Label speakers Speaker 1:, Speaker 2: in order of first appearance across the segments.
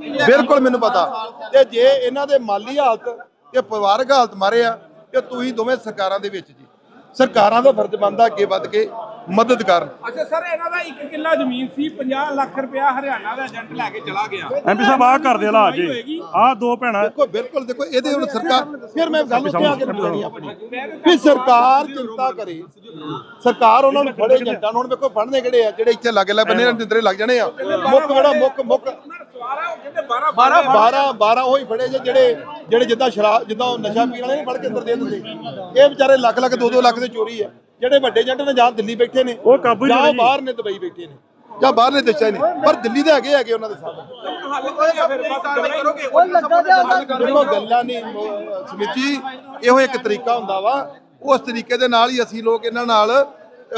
Speaker 1: ਬਿਲਕੁਲ ਮੈਨੂੰ ਪਤਾ। ਤੇ ਜੇ ਇਹਨਾਂ ਦੇ ਮਾਲੀ ਹਾਲਤ ਤੇ ਪਰਿਵਾਰਕ ਹਾਲਤ ਮਾਰੇ ਆ ਤੇ ਤੁਸੀਂ ਦੋਵੇਂ ਸਰਕਾਰਾਂ ਦੇ ਵਿੱਚ ਜੀ। ਸਰਕਾਰਾਂ ਦਾ ਫਰਜ਼ ਬਣਦਾ ਅੱਗੇ ਵੱਧ ਕੇ ਮਦਦ ਕਰਨ।
Speaker 2: ਅੱਛਾ ਸਰ ਇਹਨਾਂ ਦਾ ਇੱਕ ਕਿੱਲਾ ਜ਼ਮੀਨ ਸੀ 50 ਲੱਖ ਰੁਪਇਆ ਹਰਿਆਣਾ ਦਾ ਏਜੰਟ ਲੈ ਕੇ ਚਲਾ ਗਿਆ।
Speaker 3: ਐਮਪੀ ਸਾਹਿਬ ਆਹ ਘਰ ਦੇ ਹਾਲਾਤ ਜੀ। ਆਹ ਦੋ ਭੈਣਾਂ।
Speaker 1: ਦੇਖੋ ਬਿਲਕੁਲ ਦੇਖੋ ਇਹਦੇ ਹੁਣ ਸਰਕਾਰ ਫਿਰ ਮੈਂ ਗੱਲ ਉੱਤੇ ਆ ਕੇ ਰੱਖਣੀ ਆਪਣੀ। ਵੀ ਸਰਕਾਰ ਚਿੰਤਾ ਕਰੇ। ਸਰਕਾਰ ਉਹਨਾਂ ਨੂੰ ਫੜੇ ਏਜੰਟਾਂ ਨੂੰ ਹੁਣ ਵੇਖੋ ਫੜਨੇ ਕਿਹੜੇ ਆ ਜਿਹੜੇ ਇੱਥੇ ਲੱਗੇ ਲੈ ਬੰਨੇ ਨੇ ਜਿੰਦਰੇ ਲੱਗ ਜਾਣੇ ਆ। ਮੁੱਕ ਜਿਹੜਾ ਮੁੱਕ ਮੁੱਕ
Speaker 2: ਸਵਾਰਾ ਉਹ ਕਹਿੰਦੇ 12
Speaker 1: 12 12 ਉਹੀ ਫੜੇ ਜੇ ਜਿਹੜੇ ਜਿਹੜੇ ਜਿੱਦਾਂ ਸ਼ਰਾਬ ਜਿੱਦਾਂ ਉਹ ਨਸ਼ਾ ਪੀਣ ਵਾਲੇ ਨੇ ਫੜ ਕੇ ਅੰਦਰ ਦੇ ਦਿੰਦੇ। ਇਹ ਵਿਚਾਰੇ ਲੱਖ ਲੱਖ 2 2 ਲੱਖ ਦੇ ਚੋਰੀ ਆ। ਜਿਹੜੇ ਵੱਡੇ ਏਜੰਟ ਨੇ ਜਾਂ ਦਿੱਲੀ ਬੈਠੇ ਨੇ
Speaker 3: ਉਹ ਕਾਬੂ ਹੀ
Speaker 1: ਜਾਂ
Speaker 3: ਨਹੀਂ ਜੀ।
Speaker 1: ਬਾਹਰ ਨੇ ਦੁਬਈ ਬੈਠੇ ਨੇ ਜਾਂ ਬਾਹਰਲੇ ਦੇਸ਼ਾਂ ਨੇ। ਪਰ ਦਿੱਲੀ ਦੇ ਹੈਗੇ ਹੈਗੇ ਉਹਨਾਂ ਦੇ ਸਾਹਮਣੇ।
Speaker 2: ਹੱਲ ਕੋਈ ਫਿਰ ਬਸ ਕਾਰਵਾਈ ਕਰੋਗੇ।
Speaker 1: ਦੇਖੋ ਗੱਲਾਂ ਨਹੀਂ ਅਹ ਸਮਿਤ ਜੀ ਇਹੋ ਇੱਕ ਤਰੀਕਾ ਹੁੰਦਾ ਵਾ। ਉਸ ਤਰੀਕੇ ਦੇ ਨਾਲ ਹੀ ਅਸੀਂ ਲੋਕ ਇਹਨਾਂ ਨਾਲ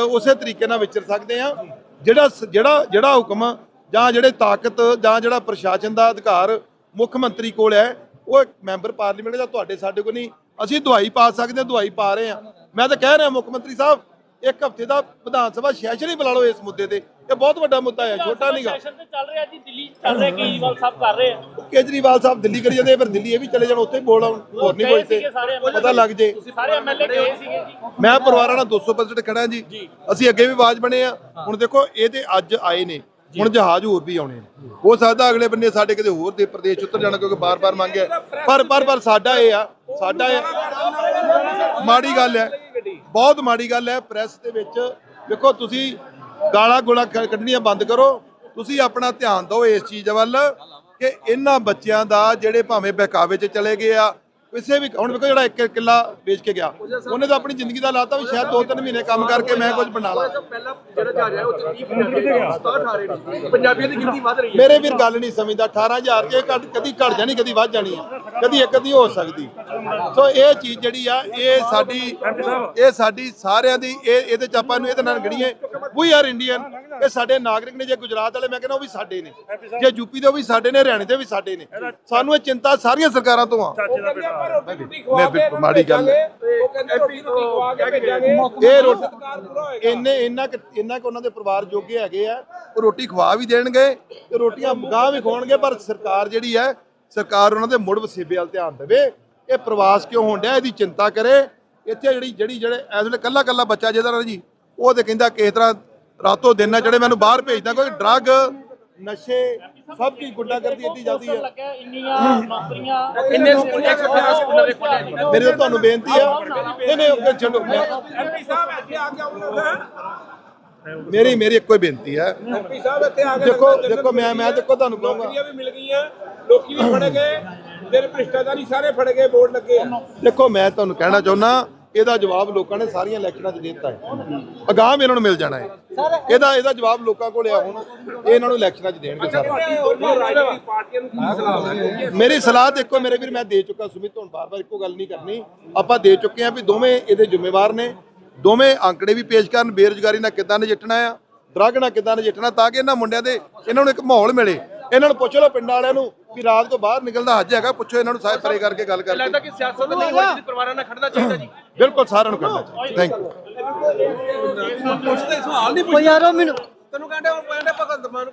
Speaker 1: ਉਸੇ ਤਰੀਕੇ ਨਾਲ ਵਿਚਰ ਸਕਦੇ ਆ ਜਿਹੜਾ ਜਿਹੜਾ ਜਿਹੜਾ ਹੁਕਮ ਜਾਂ ਜਿਹੜੇ ਤਾਕਤ ਜਾਂ ਜਿਹੜਾ ਪ੍ਰਸ਼ਾਸਨ ਦਾ ਅਧਿਕਾਰ ਮੁੱਖ ਮੰਤਰੀ ਕੋਲ ਹੈ ਉਹ ਮੈਂਬਰ ਪਾਰਲੀਮੈਂਟ ਦਾ ਤੁਹਾਡੇ ਸਾਡੇ ਕੋਲ ਨਹੀਂ। ਅਸੀਂ ਦਵਾਈ ਪਾ ਸਕਦੇ ਹਾਂ ਦਵਾਈ ਪਾ ਰਹੇ ਆ ਮੈਂ ਤਾਂ ਕਹਿ ਰਿਹਾ ਮੁੱਖ ਮੰਤਰੀ ਸਾਹਿਬ ਇੱਕ ਹਫ਼ਤੇ ਦਾ ਵਿਧਾਨ ਸਭਾ ਸੈਸ਼ਨ ਹੀ ਬੁਲਾ ਲਓ ਇਸ ਮੁੱਦੇ ਤੇ। ਇਹ ਬਹੁਤ ਵੱਡਾ ਮੁੱਦਾ ਹੈ ਛੋਟਾ ਨਹੀਂਗਾ
Speaker 4: ਸੈਸ਼ਨ ਤੇ ਚੱਲ ਰਿਹਾ ਜੀ ਦਿੱਲੀ ਚੱਲ ਰਿਹਾ ਕੇਜਰੀਵਾਲ ਸਾਹਿਬ ਕਰ ਰਹੇ ਆ।
Speaker 1: ਕੇਜਰੀਵਾਲ ਸਾਹਿਬ ਦਿੱਲੀ ਕਰੀ ਜਾਂਦੇ ਫਿਰ ਦਿੱਲੀ ਇਹ ਵੀ ਚਲੇ ਜਾਣ ਉੱਥੇ ਹੀ ਬੋਲ ਆਉਣ ਹੋਰ ਨਹੀਂ ਕੋਈ ਤੇ
Speaker 4: MLA
Speaker 1: ਪਤਾ ਲੱਗ ਜੇ।
Speaker 4: ਸਾਰੇ ਐਮਐਲਏ ਗਏ ਸੀਗੇ ਜੀ।
Speaker 1: ਮੈਂ ਪਰਿਵਾਰਾਂ ਨਾਲ 200% ਖੜਾ ਜੀ। ਅਸੀਂ ਅੱਗੇ ਵੀ ਆਵਾਜ਼ ਬਣੇ ਆ। ਹੁਣ ਦੇਖੋ ਇਹ ਤੇ ਅੱਜ ਆਏ ਨੇ। ਹੁਣ ਜਹਾਜ਼ ਹੋਰ ਵੀ ਆਉਣੇ ਨੇ। ਹੋ। ਸਕਦਾ ਅਗਲੇ ਬੰਨੇ ਸਾਡੇ ਕਿਤੇ ਹੋਰ ਦੇ ਪ੍ਰਦੇਸ਼ ਉੱਤਰ ਜਾਣਾ ਕਿਉਂਕਿ ਬਾਰ-ਬਾਰ ਮੰਗਿਆ ਪਰ ਪਰ ਪਰ ਸਾਡਾ ਇਹ ਆ ਸਾਡਾ ਇਹ ਮਾੜੀ ਗੱਲ ਹੈ। ਬਹੁਤ ਮਾੜੀ ਗੱਲ ਹੈ ਪ੍ਰੈਸ ਦੇ ਵਿੱਚ। ਦੇਖੋ ਤੁਸੀਂ ਗਾਲਾਂ ਗੋਲਾ ਕੱਢਣੀਆਂ ਬੰਦ ਕਰੋ। ਤੁਸੀਂ ਆਪਣਾ ਧਿਆਨ ਦਿਓ ਇਸ ਚੀਜ਼ ਵੱਲ ਕਿ ਇਹਨਾਂ ਬੱਚਿਆਂ ਦਾ ਜਿਹੜੇ ਭਾਵੇਂ ਬਹਿਕਾਵੇ 'ਚ ਚਲੇ ਗਏ ਆ ਕਿਸੇ ਵੀ ਹੁਣ ਵੇਖੋ ਜਿਹੜਾ ਇੱਕ ਕਿੱਲਾ ਵੇਚ ਕੇ ਗਿਆ। ਉਹਨੇ ਤਾਂ ਆਪਣੀ ਜ਼ਿੰਦਗੀ ਦਾ ਲਾਤਾ ਵੀ ਸ਼ਾਇਦ 2-3 ਮਹੀਨੇ ਕੰਮ ਕਰਕੇ ਮੈਂ ਕੁਝ ਬਣਾ ਲਾਂ।
Speaker 5: ਪਹਿਲਾਂ ਜਿਹੜਾ ਜਾ ਰਿਹਾ ਉਹ 30 ਪੰਜਾਬੀ 67 ਆ ਰਹੇ ਨੇ ਪੰਜਾਬੀਆਂ ਦੀ ਗਿਣਤੀ ਵੱਧ ਰਹੀ ਹੈ।
Speaker 1: ਮੇਰੇ ਵੀਰ ਗੱਲ ਨਹੀਂ ਸਮਝਦਾ 18000 ਕੇ ਘੱਟ ਕਦੀ ਘਟ ਜਾਣੀ ਕਦੀ ਵੱਧ ਜਾਣੀ ਆ। ਕਦੀ ਇੱਕ ਕਦੀ ਹੋ ਸਕਦੀ। ਸੋ ਇਹ ਚੀਜ਼ ਜਿਹੜੀ ਆ ਇਹ ਸਾਡੀ ਇਹ ਸਾਡੀ ਸਾਰਿਆਂ ਦੀ ਇਹ ਇਹਦੇ ਚ ਆਪਾਂ ਨੂੰ ਇਹਦੇ ਨਾਲ ਗੜੀਏ। ਵੀ ਆਰ ਇੰਡੀਅਨ ਇਹ ਸਾਡੇ ਨਾਗਰਿਕ ਨੇ ਜੇ ਗੁਜਰਾਤ ਵਾਲੇ ਮੈਂ ਕਹਿੰਦਾ ਉਹ ਵੀ ਸਾਡੇ ਨੇ। ਜੇ ਯੂਪੀ ਦੇ ਉਹ ਵੀ ਸਾਡੇ ਨੇ ਹਰਿਆਣੇ ਦੇ ਵੀ ਸਾਡੇ ਨੇ। ਸਾਨੂੰ ਇਹ ਚਿੰਤਾ ਸਾਰੀਆਂ ਸਰਕਾਰਾਂ ਤੋਂ ਆ। ਮੈਂ ਬਿਲਕੁਲ ਮਾੜੀ ਗੱਲ ਹੈ। ਇਹ ਰੋਟੀ
Speaker 2: ਸਤਿਕਾਰ ਪੂਰਾ ਹੋਏਗਾ।
Speaker 1: ਇੰਨੇ ਇੰਨਾ ਕੁ- ਇੰਨਾ ਕੁ ਉਹਨਾਂ ਦੇ ਪਰਿਵਾਰ ਜੋਗੇ ਹੈਗੇ ਆ ਉਹ ਰੋਟੀ ਖਵਾ ਵੀ ਦੇਣਗੇ ਤੇ ਰੋਟੀਆਂ ਗਾਹ ਵੀ ਖਵਾਉਣਗੇ ਪਰ ਸਰਕਾਰ ਜਿਹੜੀ ਹੈ ਸਰਕਾਰ ਉਹਨਾਂ ਦੇ ਮੁੜ ਵਸੇਬੇ ਵੱਲ ਧਿਆਨ ਦੇਵੇ। ਇਹ ਪ੍ਰਵਾਸ ਕਿਉਂ ਹੋਣ ਡਿਆ ਇਹਦੀ ਚਿੰਤਾ ਕਰੇ। ਇੱਥੇ ਜਿਹੜੀ ਜਿਹੜੀ ਜਿਹੜੇ ਇਸ ਵੇਲੇ ਕੱਲਾ ਕੱਲਾ ਬੱਚਾ ਜਿਹਦਾ ਨਾ ਜੀ ਉਹ ਤੇ ਕਹਿੰਦਾ ਕਿਸ ਤਰ੍ਹਾਂ ਰਾਤੋਂ ਦਿਨ ਨਾ ਜਿਹੜੇ ਮੈਨੂੰ ਬਾਹਰ ਭੇਜਦਾ ਕੋਈ ਡਰੱਗ ਨਸ਼ੇ ਸਭ ਕੀ ਗੁੰਡਾਗਰਦੀ ਇੱਡੀ ਜਾਂਦੀ ਹੈ
Speaker 4: ਲੱਗਾ ਇੰਨੀਆਂ ਨੌਕਰੀਆਂ
Speaker 5: ਇੰਨੇ ਸਕੂਲ 150 ਸਕੂਲਾਂ ਦੇ ਖੋਲੇ ਜੀ।
Speaker 1: ਮੇਰੀ ਤਾਂ ਤੁਹਾਨੂੰ ਬੇਨਤੀ ਆ। ਨਹੀਂ ਨਹੀਂ ਅੱਗੇ ਛੱਡੋ
Speaker 2: ਐਮਪੀ ਸਾਹਿਬ ਇੱਥੇ ਆ ਕੇ ਆਉਣਾ
Speaker 1: ਮੇਰੀ ਮੇਰੀ ਇੱਕੋ ਹੀ ਬੇਨਤੀ ਹੈ
Speaker 2: ਐਮਪੀ ਸਾਹਿਬ ਇੱਥੇ ਆ ਕੇ
Speaker 1: ਦੇਖੋ ਦੇਖੋ ਮੈਂ ਮੈਂ ਦੇਖੋ ਤੁਹਾਨੂੰ ਕਹੂੰਗਾ।
Speaker 2: ਨੌਕਰੀਆਂ ਵੀ ਮਿਲ ਗਈਆਂ ਲੋਕੀ ਵੀ ਫੜੇ ਗਏ ਫਿਰ ਭ੍ਰਿਸ਼ਟਾਚਾਰੀ ਸਾਰੇ ਫੜੇ ਗਏ ਬੋਰਡ ਲੱਗੇ ਆ।
Speaker 1: ਦੇਖੋ ਮੈਂ ਤੁਹਾਨੂੰ ਕਹਿਣਾ ਚਾਹੁੰਦਾ ਇਹਦਾ ਜਵਾਬ ਲੋਕਾਂ ਨੇ ਸਾਰੀਆਂ ਇਲੈਕਸ਼ਨਾਂ 'ਚ ਦੇ ਦਿੱਤਾ ਹੈ। ਅਗਾਮ ਇਹਨਾਂ ਨੂੰ ਮਿਲ ਜਾਣਾ ਹੈ। ਇਹਦਾ ਇਹਦਾ ਜਵਾਬ ਲੋਕਾਂ ਕੋਲ ਆ ਹੁਣ। ਇਹ ਇਹਨਾਂ ਨੂੰ ਇਲੈਕਸ਼ਨਾਂ 'ਚ ਦੇਣਗੇ ਸਾਰਾ। ਮੇਰੀ ਸਲਾਹ ਤੇ ਇੱਕੋ, ਮੇਰੇ ਵੀਰ, ਮੈਂ ਦੇ ਚੁੱਕਾ ਸੁਮਿਤ, ਹੁਣ ਬਾਰ-ਬਾਰ ਇੱਕੋ ਗੱਲ ਨਹੀਂ ਕਰਨੀ। ਆਪਾਂ ਦੇ ਚੁੱਕੇ ਆ ਵੀ ਦੋਵੇਂ ਇਹਦੇ ਜ਼ਿੰਮੇਵਾਰ ਨੇ। ਦੋਵੇਂ ਅੰਕੜੇ ਵੀ ਪੇਸ਼ ਕਰਨ, ਬੇਰੁਜ਼ਗਾਰੀ ਨਾਲ ਕਿੱਦਾਂ ਨਜਿੱਠਣਾ ਆ, ਡਰੱਗ ਨਾਲ ਕਿੱਦਾਂ ਨਜਿੱਠਣਾ ਤਾਂ ਕਿ ਇਹਨਾਂ ਮੁੰਡਿਆਂ ਦੇ, ਇਹਨਾਂ ਨੂੰ ਇੱਕ ਮਾਹੌਲ ਮਿਲੇ। ਇਹਨਾਂ ਨੂੰ ਪੁੱਛ ਲਓ ਪਿੰਡਾਂ ਵਾਲਿਆਂ ਨੂੰ ਵੀ ਰਾਤ ਤੋਂ ਬਾਹਰ ਨਿਕਲਦਾ ਹੱਜ ਹੈਗਾ ਪੁੱਛੋ ਇਹਨਾਂ ਨੂੰ ਸਾਰੇ ਪਰੇ ਕਰਕੇ ਗੱਲ
Speaker 5: ਲੱਗਦਾ
Speaker 1: ਕਰਕੇ
Speaker 5: ਕਿ ਸਿਆਸਤ ਨਹੀਂ ਹੋਈ ਜਿਹਦੀ ਪਰਿਵਾਰਾਂ ਨਾਲ ਖੜਨਾ ਚਾਹੀਦਾ ਜੀ।
Speaker 1: ਬਿਲਕੁਲ ਸਾਰਿਆਂ ਨੂੰ ਕਰਨਾ ਚਾਹੀਦਾ। ਥੈਂਕ ਯੂ
Speaker 5: ਪੁੱਛਦੇ ਸਵਾਲ ਨਹੀਂ
Speaker 6: ਉਹ ਯਾਰੋ ਮੈਨੂੰ
Speaker 5: ਤੈਨੂੰ ਕਹਿੰਦੇ ਉਹ ਕਹਿੰਦੇ ਭਗਤ ਮਾਨ